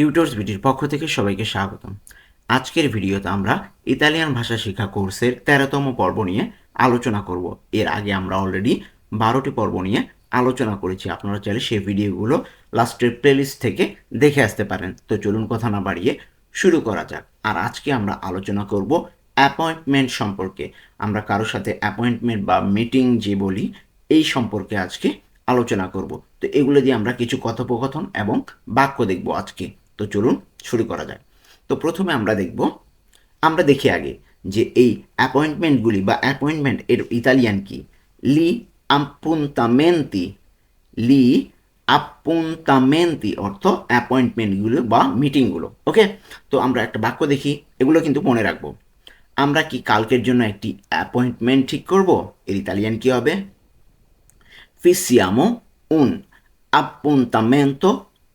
Tutors ভিডির পক্ষ থেকে সবাইকে স্বাগতম। আজকের ভিডিওতে আমরা ইতালিয়ান ভাষা শিক্ষা কোর্সের তেরোতম পর্ব নিয়ে আলোচনা করব। এর আগে আমরা অলরেডি বারোটি পর্ব নিয়ে আলোচনা করেছি। আপনারা চাইলে সেই ভিডিওগুলো লাস্টের প্লেলিস্ট থেকে দেখে আসতে পারেন। তো চলুন কথা না বাড়িয়ে শুরু করা যাক। আর আজকে আমরা আলোচনা করব অ্যাপয়েন্টমেন্ট সম্পর্কে। আমরা কারোর সাথে অ্যাপয়েন্টমেন্ট বা মিটিং যে বলি, এই সম্পর্কে আজকে আলোচনা করব। তো এগুলো দিয়ে আমরা কিছু কথোপকথন এবং বাক্য দেখব আজকে। তো চলুন শুরু করা যায় তো প্রথমে আমরা দেখব, আমরা দেখি আগে যে এই অ্যাপয়েন্টমেন্টগুলি বা অ্যাপয়েন্টমেন্ট এর ইতালিয়ান কি? লি appuntamenti. লি appuntamenti অর্থ অ্যাপয়েন্টমেন্টগুলো বা মিটিংগুলো। ওকে তো আমরা একটা বাক্য দেখি, এগুলো কিন্তু মনে রাখব। আমরা কি কালকের জন্য একটি অ্যাপয়েন্টমেন্ট ঠিক করব? এর ইতালিয়ান কি হবে? Fissiamo un appuntamento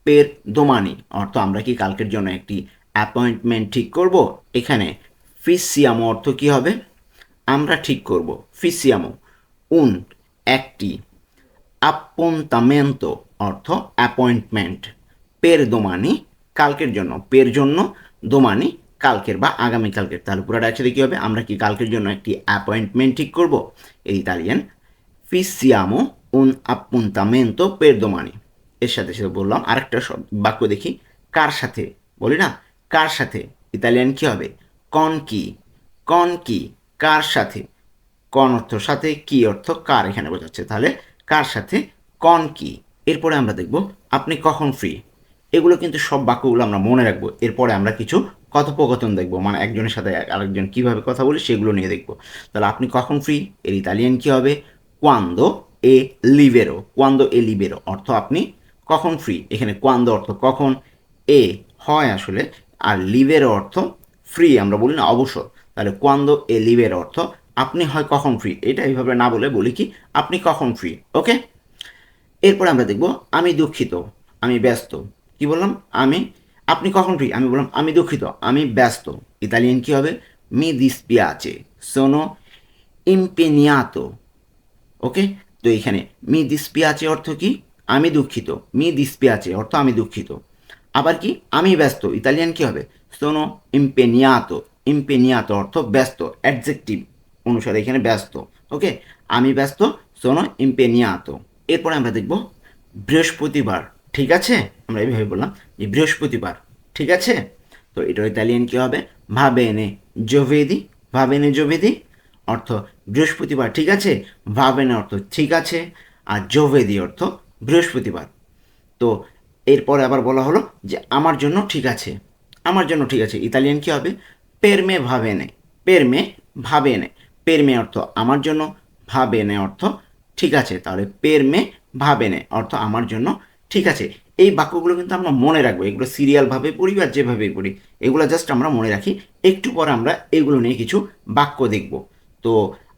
per domani অর্থ, আমরা কি কালকের জন্য একটি অ্যাপয়েন্টমেন্ট ঠিক করব? এখানে ফিসিয়ামো অর্থ কি হবে? আমরা ঠিক করব। ফিসিয়ামো, উন, একটি appuntamento অর্থ অ্যাপয়েন্টমেন্ট পের দোমানি কালকের জন্য। পের জন্য দোমানি কালকের বা আগামীকালকের তাহলে পুরোটা একসাথে কী হবে? আমরা কি কালকের জন্য একটি অ্যাপয়েন্টমেন্ট ঠিক করব? এই ইতালিয়ান fissiamo উন appuntamento per domani এর সাথে সাথে বললাম। আরেকটা বাক্য দেখি। কার সাথে? বলি না? কার সাথে? ইতালিয়ান কি হবে? কন কি? কন কি? কার সাথে? কন অর্থ সাথে, কি অর্থ? কার এখানে বোঝাচ্ছে। তাহলে কার সাথে? কন কি? এরপরে আমরা দেখব আপনি কখন ফ্রি এগুলো কিন্তু সব বাক্যগুলো আমরা মনে রাখব। এরপরে আমরা কিছু কথোপকথন দেখব। মানে একজনের সাথে আরেকজন কীভাবে কথা বলি সেগুলো নিয়ে দেখব। তাহলে আপনি কখন ফ্রি এর ইতালিয়ান কি হবে? কোয়ান্দো এ লিভেরো কোয়ান্দো এ লিবেরো অর্থ আপনি কখন ফ্রি এখানে কোয়ান্দো অর্থ কখন? এ হয় আসলে, আর লিভের অর্থ ফ্রি আমরা বলি না অবসর। তাহলে কোয়ান্দো এ লিভের অর্থ আপনি হয় কখন ফ্রি এটা এইভাবে না বলে বলি কি, আপনি কখন ফ্রি ওকে? এরপরে আমরা দেখব, আমি দুঃখিত, আমি ব্যস্ত। কি বললাম? আমি, আপনি কখন ফ্রি আমি বললাম, আমি দুঃখিত, আমি ব্যস্ত। ইতালিয়ান কি হবে? মি dispiace, sono impegnato ওকে? তো এখানে মি dispiace অর্থ কি? আমি দুঃখিত, মি dispiace অর্থ আমি দুঃখিত। আবার কি? আমি ব্যস্ত, ইতালিয়ান কি হবে? সোনো ইম্পেনিয়াতো ইম্পেনিয়াতো অর্থ ব্যস্ত অ্যাডজেক্টিভ অনুসারে এখানে ব্যস্ত ওকে আমি ব্যস্ত, সোনো ইম্পেনিয়াতো এরপরে আমরা দেখব বৃহস্পতিবার, ঠিক আছে? আমরা এইভাবে বললাম যে বৃহস্পতিবার, ঠিক আছে? তো এটার ইতালিয়ান কী হবে? ভাবে এনে জোভেদি ভাবেনে জোভেদি অর্থ বৃহস্পতিবার, ঠিক আছে? ভাবেনে অর্থ ঠিক আছে, আর জোভেদি অর্থ বৃহস্পতিবার। তো এরপরে আবার বলা হলো যে, আমার জন্য ঠিক আছে, আমার জন্য ঠিক আছে, ইতালিয়ান কী হবে? পেরমে ভাবেনে পেরমে ভাবেনে পেরমে অর্থ আমার জন্য ভাবেনে অর্থ ঠিক আছে, তাহলে পেরমে ভাবেনে অর্থ আমার জন্য ঠিক আছে। এই বাক্যগুলো কিন্তু আমরা মনে রাখব, এগুলো সিরিয়ালভাবে পড়ি বা যেভাবে পড়ি, এগুলো জাস্ট আমরা মনে রাখি, একটু পর আমরা এগুলো নিয়ে কিছু বাক্য দেখব। তো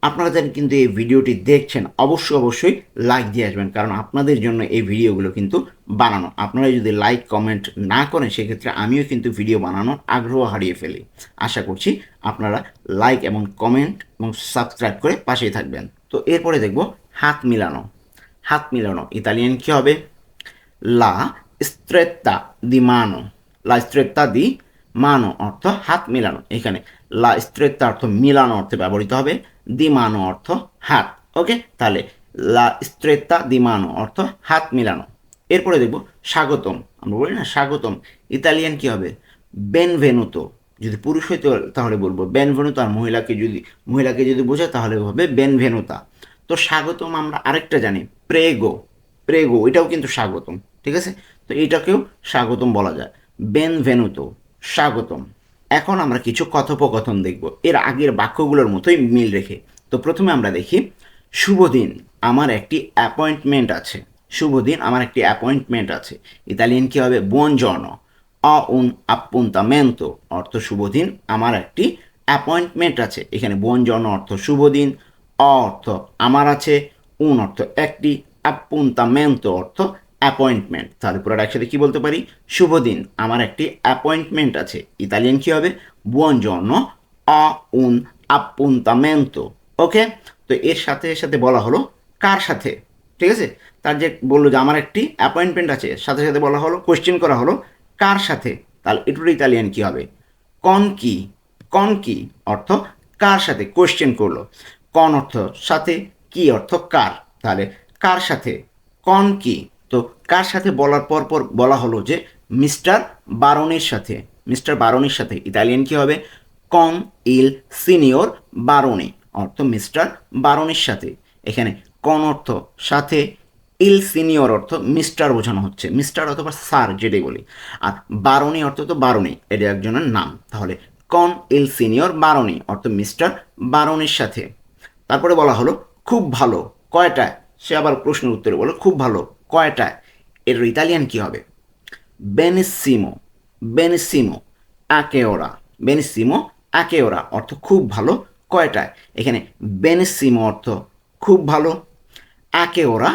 আপনারা যারা কিন্তু এই ভিডিওটি দেখছেন, অবশ্যই অবশ্যই লাইক দিয়ে আসবেন, কারণ আপনাদের জন্য এই ভিডিওগুলো কিন্তু বানানো। আপনারা যদি লাইক কমেন্ট না করেন, সেক্ষেত্রে আমিও কিন্তু ভিডিও বানানোর আগ্রহ হারিয়ে ফেলি। আশা করছি আপনারা লাইক এবং কমেন্ট এবং সাবস্ক্রাইব করে পাশেই থাকবেন। তো এরপরে দেখব হাত মিলানো। হাত মিলানো, ইতালিয়ান কী হবে? লা স্ট্রেত্তা দি মানো লা স্ট্রেত্তা দি মানো অর্থ হাত মিলানো। এখানে লা স্ট্রেত্তা অর্থ মিলানো অর্থে ব্যবহৃত হবে দি মানো অর্থ হাত। ওকে? তাহলে লা স্ট্রেত্তা দি মানো অর্থ হাত মিলানো। এরপরে দেখব স্বাগতম। আমরা বলি না স্বাগতম। ইতালিয়ান কি হবে? বেনভেনুতো। যদি পুরুষ হইতে তাহলে বলব বেনভেনুতো, আর মহিলাকে যদি মহিলাকে যদি বোঝায় তাহলে হবে বেনভেনুতা। তো স্বাগতম আমরা আরেকটা জানি, প্রেগো। প্রেগো, এটাও কিন্তু স্বাগতম, ঠিক আছে? তো এটাকেও স্বাগতম বলা যায়। বেনভেনুতো। স্বাগতম। এখন আমরা কিছু কথোপকথন দেখব। এর আগের বাক্যগুলোর মতোই মিল রেখে। তো প্রথমে আমরা দেখি, শুভ দিন, আমার একটি অ্যাপয়েন্টমেন্ট আছে। শুভ দিন, আমার একটি অ্যাপয়েন্টমেন্ট আছে। ইতালিয়ান কী হবে? বুongiorno অ উন appuntamento অর্থ শুভ দিন, আমার একটি অ্যাপয়েন্টমেন্ট আছে। এখানে বুongiorno অর্থ শুভ দিন অ অর্থ আমার আছে উন অর্থ একটি appuntamento অর্থ অ্যাপয়েন্টমেন্ট। তাহলে পুরো একসাথে কী বলতে পারি? শুভ দিন, আমার একটি অ্যাপয়েন্টমেন্ট আছে। ইতালিয়ান কী হবে? বুongiorno অ উন appuntamento ওকে তো এর সাথে সাথে বলা হলো কার সাথে? ঠিক আছে? তার যে বলল যে আমার একটি অ্যাপয়েন্টমেন্ট আছে সাথে সাথে বলা হলো কোয়েশ্চেন করা হলো কার সাথে? তাহলে এটার ইতালিয়ান কী হবে? কন কি? কন কি? অর্থ কার সাথে? কোয়েশ্চেন করল। কন অর্থ সাথে, কি অর্থ কার? তাহলে কার সাথে? কন কি? কার সাথে বলার পর পর বলা হলো যে মিস্টার বারনের সাথে, মিস্টার বারনের সাথে, ইতালিয়ান কি হবে? কন ইল সিনিয়র বারনে, অর্থ মিস্টার বারনের সাথে। এখানে কন অর্থ সাথে, ইল সিনিয়র অর্থ মিস্টার বোঝানো হচ্ছে, মিস্টার অথবা স্যার যেটাই বলি। আর বারণী অর্থ তো বারণী এটা একজনের নাম। তাহলে কন ইল সিনিয়র বারণী অর্থ মিস্টার বারণের সাথে। তারপরে বলা হলো, খুব ভালো, কয়টায়? সে আবার প্রশ্নের উত্তরে বলো, খুব ভালো, কয়টায়? এর ইতালিয়ান কি হবে? বেনিসিমো বেনিসিমো আকে ওরা বেনিসিমো আকে ওরা অর্থ খুব ভালো, কয়টায়? এখানে বেনিসিমো অর্থ খুব ভালো আকে ওরা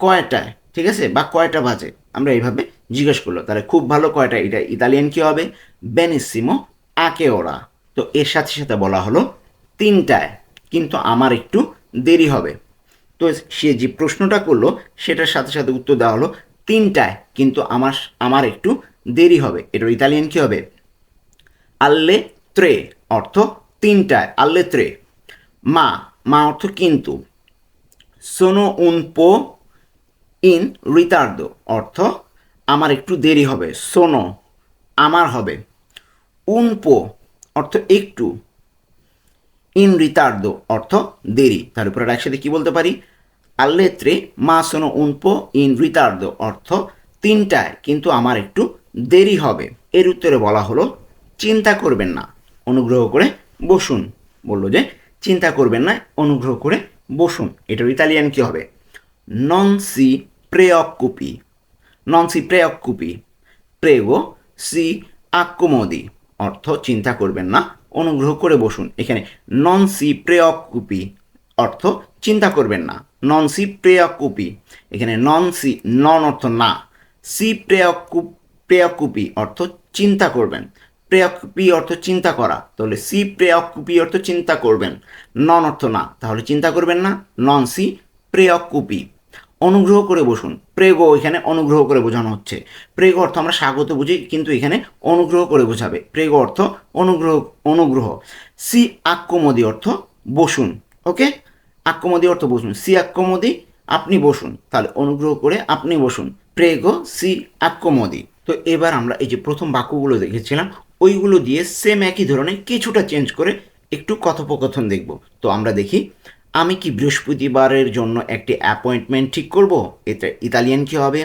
কয়টায়? ঠিক আছে? বা কয়টা বাজে? আমরা এইভাবে জিজ্ঞেস করল তাহলে খুব ভালো কয়টা এটা ইতালিয়ান কি হবে? বেনিসিমো আকে ওরা তো এর সাথে সাথে বলা হলো তিনটায়। কিন্তু আমার একটু দেরি হবে। তো সে যে প্রশ্নটা করল, সেটার সাথে সাথে উত্তর দেওয়া হলো তিনটায়, কিন্তু আমার আমার একটু দেরি হবে। এটার ইতালিয়ান কি হবে? আল্লে ত্রে, অর্থ তিনটায়। আল্লে ত্রে। মা মা অর্থ কিন্তু। সোনো উন পো ইন রিতার্দো, অর্থ আমার একটু দেরি হবে। সোনো আমার হবে। উন পো, অর্থ একটু। ইন রিতার্দো, অর্থ দেরি। তার উপরে একসাথে কী বলতে পারি? আল্লেত্রে মা সোনো উনপো ইন রিতার্দো অর্থ তিনটায়, কিন্তু আমার একটু দেরি হবে। এর উত্তরে বলা হলো, চিন্তা করবেন না, অনুগ্রহ করে বসুন। বলল যে, চিন্তা করবেন না, অনুগ্রহ করে বসুন। এটার ইতালিয়ান কি হবে? নন সি প্রেঅকুপি নন সি প্রেঅকুপি প্রেগো সি আক্কোমোদি অর্থ, চিন্তা করবেন না, অনুগ্রহ করে বসুন। এখানে নন সি প্রেঅকুপি অর্থ, চিন্তা করবেন না। নন সি প্রেঅকুপি এখানে নন সি নন অর্থ না। সি প্রেঅকুপ প্রেঅকুপি অর্থ চিন্তা করবেন। প্রেঅকুপি অর্থ চিন্তা করা। তাহলে সি প্রেঅকুপি অর্থ চিন্তা করবেন। নন অর্থ না। তাহলে চিন্তা করবেন না। নন সি প্রেঅকুপি অনুগ্রহ করে বসুন। প্রেগো এখানে অনুগ্রহ করে বোঝানো হচ্ছে। প্রেগ অর্থ আমরা স্বাগত বুঝি, কিন্তু এখানে অনুগ্রহ করে বোঝাবে। প্রেগ অর্থ অনুগ্রহ অনুগ্রহ। সি আক্কমদি অর্থ বসুন। ওকে আক্কমদি অর্থ বসুন। সি আক্কমদি আপনি বসুন। তাহলে অনুগ্রহ করে আপনি বসুন। প্রেগো, সি আক্কমদি তো এবার আমরা এই যে প্রথম বাক্যগুলো দেখেছিলাম, ওইগুলো দিয়ে সেম একই ধরনের কিছুটা চেঞ্জ করে একটু কথোপকথন দেখব। তো আমরা দেখি, আমি কি বৃহস্পতিবারের জন্য একটি অ্যাপয়েন্টমেন্ট ঠিক করব? এতে ইতালিয়ান কি হবে?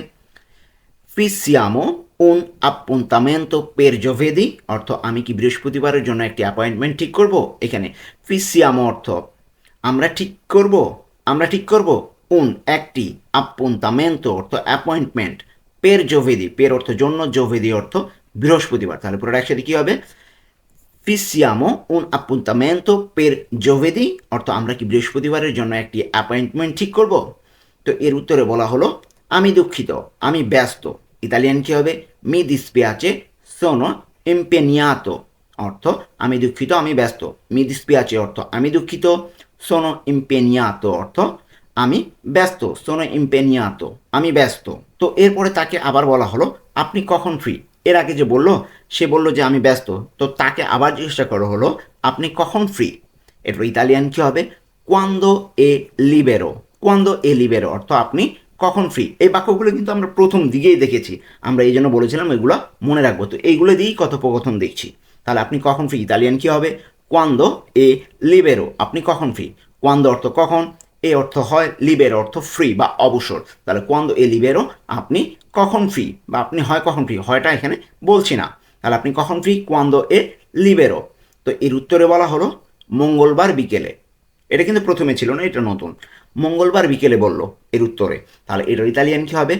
ফিসিয়ামো উন appuntamento per giovedì, অর্থ আমি কি বৃহস্পতিবারের জন্য একটি অ্যাপয়েন্টমেন্ট ঠিক করব? এখানে ফিসিয়ামো অর্থ আমরা ঠিক করব? আমরা ঠিক করব? উন, একটি appuntamento অর্থ অ্যাপয়েন্টমেন্ট পের জোভেদি পের অর্থ জন্য জোভেদি অর্থ বৃহস্পতিবার। তাহলে পুরোটা একসাথে কী হবে? ফিসিয়ামো উন appuntamento পের giovedì অর্থ আমরা কি বৃহস্পতিবারের জন্য একটি অ্যাপয়েন্টমেন্ট ঠিক করব? তো এর উত্তরে বলা হলো, আমি দুঃখিত, আমি ব্যস্ত। ইতালিয়ান কি হবে? মি dispiace, sono impegnato, অর্থ আমি দুঃখিত, আমি ব্যস্ত। মি dispiace, অর্থ আমি দুঃখিত। Sono impegnato, অর্থ আমি ব্যস্ত সোনো impegnato, আমি ব্যস্ত। তো এরপরে তাকে আবার বলা হলো, আপনি কখন ফ্রি এর আগে যে বলল, সে বলল যে, আমি ব্যস্ত। তো তাকে আবার জিজ্ঞাসা করা হলো, আপনি কখন ফ্রি এরপর ইতালিয়ান কি হবে? কোয়ান্দো এ লিবেরো কোয়ান্দো এ লিবেরো অর্থ, আপনি কখন ফ্রি এই বাক্যগুলো কিন্তু আমরা প্রথম দিকেই দেখেছি। আমরা এই জন্য বলেছিলাম এগুলো মনে রাখব। তো এইগুলো দিয়েই কথোপকথন দেখছি। তাহলে আপনি কখন ফ্রি ইতালিয়ান কি হবে? কোয়ান্দো এ লিবেরো আপনি কখন ফ্রি কোয়ান্দো অর্থ কখন? এ অর্থ হয় লিবের অর্থ ফ্রি বা অবসর। তাহলে কোয়ান্দো এ লিবেরো আপনি কখন ফ্রি বা আপনি হয় কখন ফ্রি হয়টা এখানে বলছি না। তাহলে আপনি কখন ফ্রি কোয়ান্দো এ লিবেরো তো এর উত্তরে বলা হলো মঙ্গলবার বিকেলে। এটা কিন্তু প্রথমে ছিল না, এটা নতুন। মঙ্গলবার বিকেলে বলল এর উত্তরে। তাহলে এটার ইতালিয়ান কি হবে?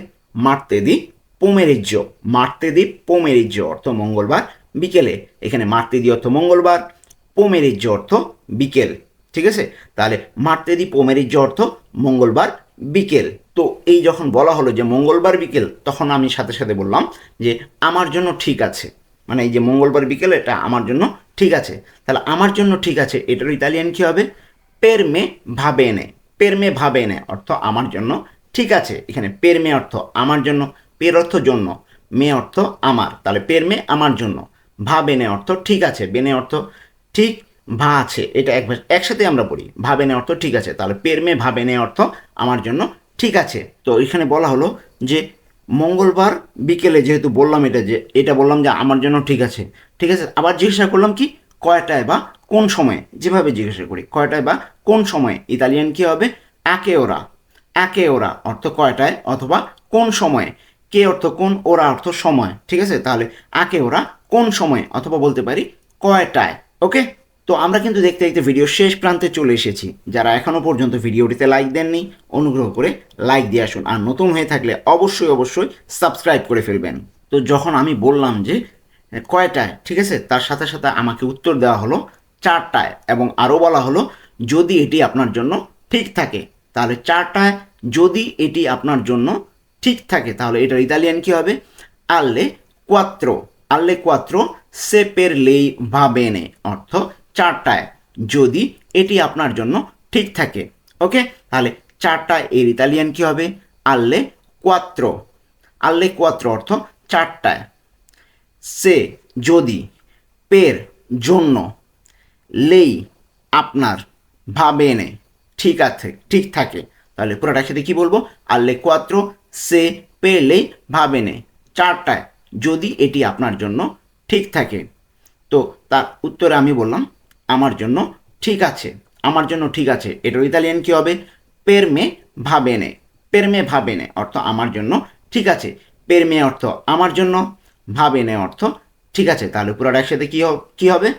মারতে দি পোমেরিজ্য মারতে দি পোমেরিজ্য অর্থ মঙ্গলবার বিকেলে। এখানে মারতে দি অর্থ মঙ্গলবার। পোমেরিজ্য অর্থ, বিকেল, ঠিক আছে? তাহলে মারতে দি পোমেরিজ্য অর্থ, মঙ্গলবার বিকেল। তো এই যখন বলা হলো যে মঙ্গলবার বিকেল, তখন আমি সাথে সাথে বললাম যে আমার জন্য ঠিক আছে। মানে এই যে মঙ্গলবার বিকেল, এটা আমার জন্য ঠিক আছে। তাহলে আমার জন্য ঠিক আছে এটার ইতালিয়ান কী হবে? পেরমে ভাবেনে। পেরমে ভাবেনে অর্থ আমার জন্য ঠিক আছে। এখানে পেরমে অর্থ আমার জন্য, পের অর্থ জন্য, মে অর্থ আমার। তাহলে পের মে আমার জন্য। ভা বেনে অর্থ ঠিক আছে, বেনে অর্থ ঠিক ভা আছে, এটা একবার একসাথে আমরা পড়ি। ভাবে বেনে অর্থ ঠিক আছে, তাহলে পের ভাবে বেনে অর্থ আমার জন্য ঠিক আছে। তো এখানে বলা হলো যে মঙ্গলবার বিকেলে যেহেতু বললাম এটা যে, এটা বললাম যে আমার জন্য ঠিক আছে। ঠিক আছে, আবার জিজ্ঞাসা করলাম কি, কয়টায় বা কোন সময়ে? যেভাবে জিজ্ঞাসা করি, কয়টায় বা কোন সময়ে? ইতালিয়ান কি হবে? একে ওরা। একে ওরা অর্থ কয়টায় অথবা কোন সময়ে? কে অর্থ কোন, ওরা অর্থ সময়। ঠিক আছে, তাহলে আকে ওরা কোন সময়ে? অথবা বলতে পারি কয়টায়? ওকে তো আমরা কিন্তু দেখতে দেখতে ভিডিও শেষ প্রান্তে চলে এসেছি। যারা এখনও পর্যন্ত ভিডিওটিতে লাইক দেননি, অনুগ্রহ করে লাইক দিয়ে আসুন। আর নতুন হয়ে থাকলে অবশ্যই অবশ্যই সাবস্ক্রাইব করে ফেলবেন। তো যখন আমি বললাম যে কয়টায়, ঠিক আছে? তার সাথে সাথে আমাকে উত্তর দেওয়া হলো চারটায় এবং আরও বলা হলো যদি এটি আপনার জন্য ঠিক থাকে। তাহলে চারটায় যদি এটি আপনার জন্য ঠিক থাকে, তাহলে এটার ইতালিয়ান কি হবে? আল্লে কোয়াত্রো আল্লে কোয়াত্রো সে পের লেই ভা বেনে, অর্থ চারটায়, যদি এটি আপনার জন্য ঠিক থাকে। ওকে? তাহলে চারটায় এর ইতালিয়ান কি হবে? আল্লে কোয়াত্রো। আল্লে কোয়াত্রো অর্থ চারটায়। সে যদি পের জন্য লেই আপনার ভাবে নে ঠিক আছে, ঠিক থাকে, তাহলে পুরোটা সাথে কি বলব? আল্লে কোয়াত্রো সে পেলে ভাবে নে চারটায়। যদি এটি আপনার জন্য ঠিক থাকে। তো তার উত্তরে আমি বললাম, আমার জন্য ঠিক আছে, আমার জন্য ঠিক আছে। এটার ইতালিয়ান কী হবে? পেরমে ভাবেনে পেরমে ভাবেনে অর্থ আমার জন্য ঠিক আছে। পেরমে অর্থ আমার জন্য। ভাবেনে অর্থ ঠিক আছে। তাহলে পুরোটা একসাথে কী কী হবে?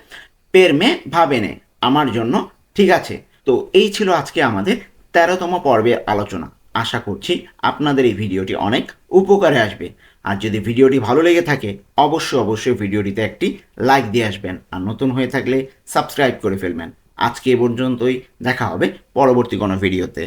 পেরমে ভাবেনে আমার জন্য ঠিক আছে। তো এই ছিল আজকে আমাদের তেরোতম পর্বের আলোচনা। আশা করছি আপনাদের এই ভিডিওটি অনেক উপকারে আসবে। আর যদি ভিডিওটি ভালো লেগে থাকে, অবশ্যই অবশ্যই ভিডিওটিতে একটি লাইক দিয়ে আসবেন। আর নতুন হয়ে থাকলে সাবস্ক্রাইব করে ফেলবেন। আজকে এ পর্যন্তই, দেখা হবে পরবর্তী কোনো ভিডিওতে